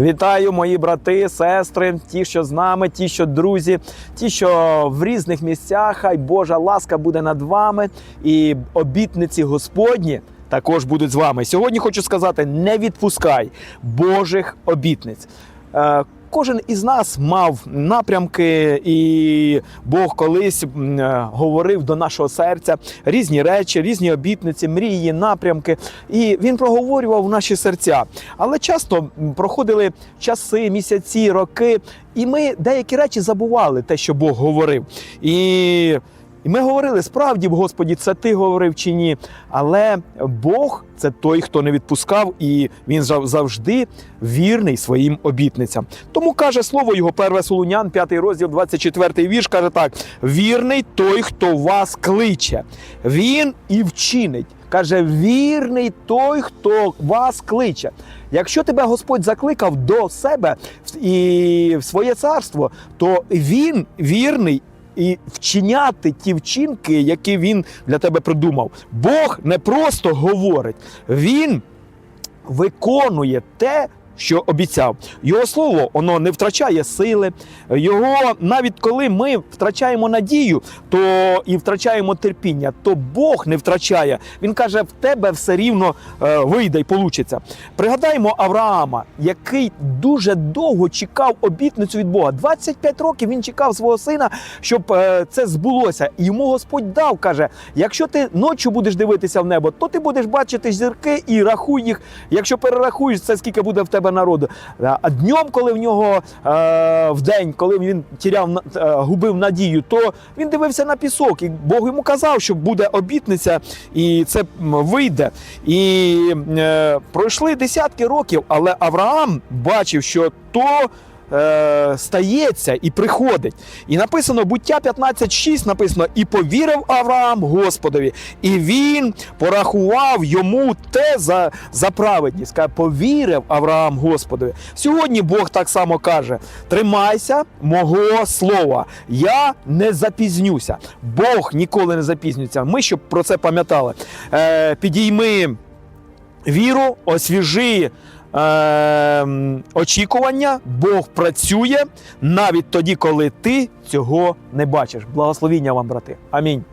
Вітаю, мої брати, сестри, ті, що з нами, ті, що друзі, ті, що в різних місцях. Хай Божа ласка буде над вами, і обітниці Господні також будуть з вами. Сьогодні хочу сказати: не відпускай Божих обітниць. Кожен із нас мав напрямки, і Бог колись е, говорив до нашого серця різні речі, різні обітниці, мрії, напрямки. І він проговорював наші серця. Але часто проходили часи, місяці, роки, і ми деякі речі забували те, що Бог говорив. І і ми говорили, справді, Господі, це ти говорив чи ні. Але Бог це той, хто не відпускав, і він завжди вірний своїм обітницям. Тому каже слово його, 1 Солунян, 5 розділ, 24 вірш, каже так: вірний той, хто вас кличе, він і вчинить. Каже, вірний той, хто вас кличе. Якщо тебе Господь закликав до себе і в своє царство, то він вірний і вчиняти ті вчинки, які він для тебе придумав. Бог не просто говорить, він виконує те. Що обіцяв його слово, воно не втрачає сили. Його навіть коли ми втрачаємо надію, то і втрачаємо терпіння, то Бог не втрачає. Він каже: в тебе все рівно е, вийде і получиться. Пригадаємо Авраама, який дуже довго чекав обітницю від Бога. 25 років він чекав свого сина, щоб е, це збулося. І йому Господь дав, каже: якщо ти ночі будеш дивитися в небо, то ти будеш бачити зірки і рахуй їх. Якщо перерахуєш, це скільки буде в тебе народу. А днем, коли в нього е, в день, коли він тіряв е, губив надію, то він дивився на пісок, і Бог йому казав, що буде обітниця, і це вийде. І е, пройшли десятки років, але Авраам бачив, що то. Е, Стається і приходить. І написано буття 15.6 написано: і повірив Авраам Господові, і він порахував йому те за, за праведність. Каже, повірив Авраам Господові. Сьогодні Бог так само каже: тримайся мого слова, я не запізнюся. Бог ніколи не запізнюється. Ми щоб про це пам'ятали. Е, підійми віру, освіжи. е, Очікування, Бог працює навіть тоді, коли ти цього не бачиш. Благословіння вам, брати. Амінь.